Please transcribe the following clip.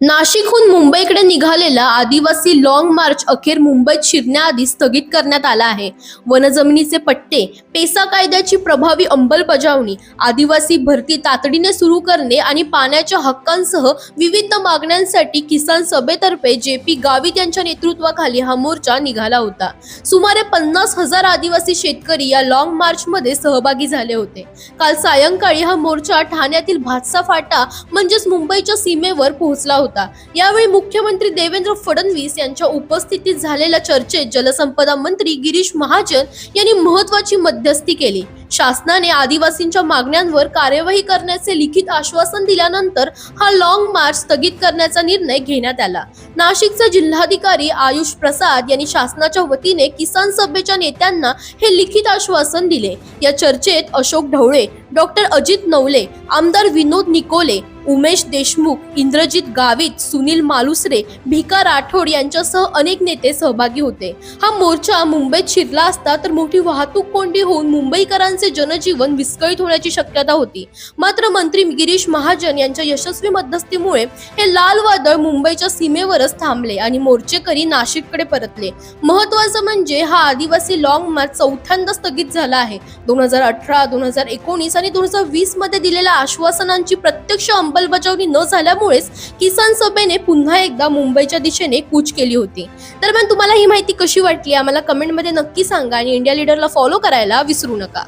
नाशिकहून मुंबईकडे निघालेला आदिवासी लाँग मार्च अखेर मुंबईत शिरण्याआधी स्थगित करण्यात आला आहे. वनजमिनीचे पट्टे पेसा कायद्याची प्रभावी अंमलबजावणी आदिवासी भरती तातडीने सुरू करणे आणि पाण्याच्या हक्कांसह विविध मागण्यांसाठी किसान सभेतर्फे जे पी गावित यांच्या नेतृत्वाखाली हा मोर्चा निघाला होता. सुमारे पन्नास हजार आदिवासी शेतकरी या लाँग मार्चमध्ये सहभागी झाले होते. काल सायंकाळी हा मोर्चा ठाण्यातील भातसा फाटा म्हणजेच मुंबईच्या सीमेवर पोहोचला होता. यावेळी मुख्यमंत्री देवेंद्र फडणवीस यांच्या उपस्थितीत झालेल्या चर्चेत जलसंपदा मंत्री गिरीश महाजन यांनी महत्वाची मध्यस्थी केली. शासनाने आदिवासींच्या मागण्यांवर कार्यवाही करण्याचे लिखित आश्वासन दिल्यानंतर हा लाँग मार्च स्थगित करण्याचा निर्णय घेण्यात आला. नाशिकचे जिल्हाधिकारी आयुष प्रसाद यांनी शासनाच्या वतीने किसान सभेच्या नेत्यांना हे लिखित आश्वासन दिले. या चर्चेत अशोक ढवळे डॉक्टर अजित नवले आमदार विनोद निकोले उमेश देशमुख इंद्रजित गावित सुनील मालुसरे भिका राठोड यांच्यासह अनेक नेते सहभागी होते. हा मोर्चा मुंबईत शिरला असता तर मोठी वाहतूक कोंडी होऊन मुंबईकरांचे जनजीवन विस्कळीत होण्याची शक्यता होती. मात्र मंत्री गिरीश महाजन यांच्या यशस्वी मध्यस्थीमुळे हे लाल वादळ मुंबईच्या सीमेवरच थांबले आणि मोर्चेकरी नाशिककडे परतले. महत्वाचं म्हणजे हा आदिवासी लाँग मार्च चौथ्यांदा स्थगित झाला आहे. दोन हजार अठरा दोन हजार एकोणीस आणि दोन हजार वीसमध्ये दिलेल्या आश्वासनांची प्रत्यक्ष अंमलबजावणी न झाल्यामुळेच किसान सभेने पुन्हा एकदा मुंबईच्या दिशेने कूच केली होती. दरम्यान तुम्हाला ही माहिती कशी वाटली? आम्हाला कमेंटमध्ये नक्की सांगा आणि इंडिया लीडरला फॉलो करायला विसरू नका.